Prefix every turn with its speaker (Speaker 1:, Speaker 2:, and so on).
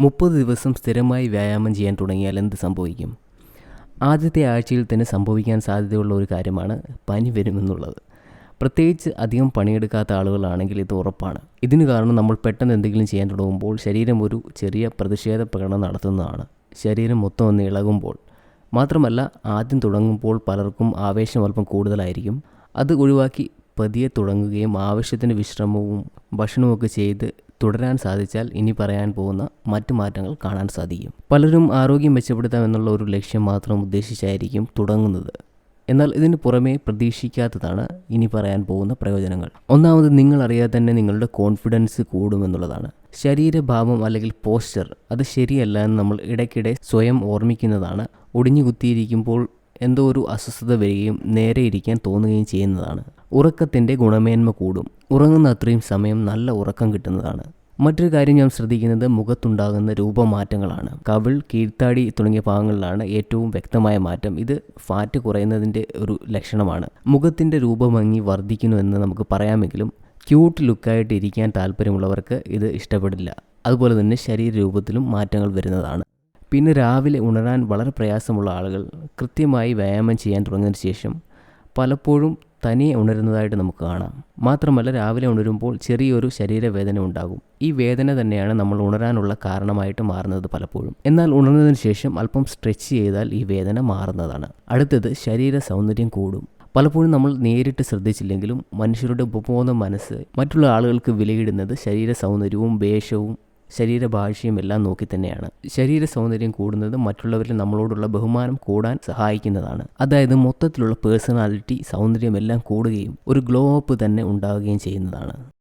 Speaker 1: മുപ്പത് ദിവസം സ്ഥിരമായി വ്യായാമം ചെയ്യാൻ തുടങ്ങിയാൽ എന്ത് സംഭവിക്കും? ആദ്യത്തെ ആഴ്ചയിൽ തന്നെ സംഭവിക്കാൻ സാധ്യതയുള്ള ഒരു കാര്യമാണ് പനി വരുമെന്നുള്ളത്. പ്രത്യേകിച്ച് അധികം പണിയെടുക്കാത്ത ആളുകളാണെങ്കിൽ ഇത് ഉറപ്പാണ്. ഇതിന് കാരണം നമ്മൾ പെട്ടെന്ന് എന്തെങ്കിലും ചെയ്യാൻ തുടങ്ങുമ്പോൾ ശരീരം ഒരു ചെറിയ പ്രതിഷേധ പ്രകടനം നടത്തുന്നതാണ്. ശരീരം മൊത്തം ഒന്ന് ഇളകുമ്പോൾ മാത്രമല്ല ആദ്യം തുടങ്ങുമ്പോൾ പലർക്കും ആവേശം അല്പം കൂടുതലായിരിക്കും. അത് ഒഴിവാക്കി പതിയെ തുടങ്ങുകയും ആവശ്യത്തിന് വിശ്രമവും ഭക്ഷണവും ഒക്കെ ചെയ്ത് തുടരാൻ സാധിച്ചാൽ ഇനി പറയാൻ പോകുന്ന മറ്റു മാറ്റങ്ങൾ കാണാൻ സാധിക്കും. പലരും ആരോഗ്യം മെച്ചപ്പെടുത്താം എന്നുള്ള ഒരു ലക്ഷ്യം മാത്രം ഉദ്ദേശിച്ചായിരിക്കും തുടങ്ങുന്നത്. എന്നാൽ ഇതിന് പുറമേ പ്രതീക്ഷിക്കാത്തതാണ് ഇനി പറയാൻ പോകുന്ന പ്രയോജനങ്ങൾ. ഒന്നാമത് നിങ്ങൾ അറിയാതെ തന്നെ നിങ്ങളുടെ കോൺഫിഡൻസ് കൂടുമെന്നുള്ളതാണ് ശരീരഭാവം അല്ലെങ്കിൽ പോസ്ചർ അത് ശരിയല്ല എന്ന് നമ്മൾ ഇടയ്ക്കിടെ സ്വയം ഓർമ്മിക്കുന്നതാണ്. ഒടിഞ്ഞു കുത്തിയിരിക്കുമ്പോൾ എന്തോ ഒരു അസ്വസ്ഥത വരികയും നേരെ ഇരിക്കാൻ തോന്നുകയും ചെയ്യുന്നതാണ്. ഉറക്കത്തിന്റെ ഗുണമേന്മ കൂടും. ഉറങ്ങുന്ന അത്രയും സമയം നല്ല ഉറക്കം കിട്ടുന്നതാണ്. മറ്റൊരു കാര്യം ഞാൻ ശ്രദ്ധിക്കുന്നത് മുഖത്തുണ്ടാകുന്ന രൂപമാറ്റങ്ങളാണ്. കവിൾ കീഴ്ത്താടി തുടങ്ങിയ ഭാഗങ്ങളിലാണ് ഏറ്റവും വ്യക്തമായ മാറ്റം. ഇത് ഫാറ്റ് കുറയുന്നതിന്റെ ഒരു ലക്ഷണമാണ്. മുഖത്തിന്റെ രൂപഭംഗി വർദ്ധിക്കുന്നു എന്ന് നമുക്ക് പറയാമെങ്കിലും ക്യൂട്ട് ലുക്കായിട്ട് ഇരിക്കാൻ താല്പര്യമുള്ളവർക്ക് ഇത് ഇഷ്ടപ്പെടില്ല. അതുപോലെ തന്നെ ശരീരരൂപത്തിലും മാറ്റങ്ങൾ വരുന്നതാണ്. പിന്നെ രാവിലെ ഉണരാൻ വളരെ പ്രയാസമുള്ള ആളുകൾ കൃത്യമായി വ്യായാമം ചെയ്യാൻ തുടങ്ങിയതിന് ശേഷം പലപ്പോഴും തനിയെ ഉണരുന്നതായിട്ട് നമുക്ക് കാണാം. മാത്രമല്ല രാവിലെ ഉണരുമ്പോൾ ചെറിയൊരു ശരീരവേദന ഉണ്ടാകും. ഈ വേദന തന്നെയാണ് നമ്മൾ ഉണരാനുള്ള കാരണമായിട്ട് മാറുന്നത് പലപ്പോഴും. എന്നാൽ ഉണർന്നതിന് ശേഷം അല്പം സ്ട്രെച്ച് ചെയ്താൽ ഈ വേദന മാറുന്നതാണ്. അടുത്തത് ശരീര സൗന്ദര്യം കൂടും. പലപ്പോഴും നമ്മൾ നേരിട്ട് ശ്രദ്ധിച്ചില്ലെങ്കിലും മനുഷ്യരുടെ ഉപബോധ മനസ്സ് മറ്റുള്ള ആളുകൾക്ക് വിലയിടുന്നത് ശരീര സൗന്ദര്യവും വേഷവും ശരീരഭാഷയും എല്ലാം നോക്കി തന്നെയാണ്. ശരീര സൗന്ദര്യം കൂടുന്നത് മറ്റുള്ളവരിൽ നമ്മളോടുള്ള ബഹുമാനം കൂടാൻ സഹായിക്കുന്നതാണ്. അതായത് മൊത്തത്തിലുള്ള പേഴ്സണാലിറ്റി സൗന്ദര്യം എല്ലാം കൂടുകയും ഒരു ഗ്ലോ അപ്പ് തന്നെ ഉണ്ടാവുകയും ചെയ്യുന്നതാണ്.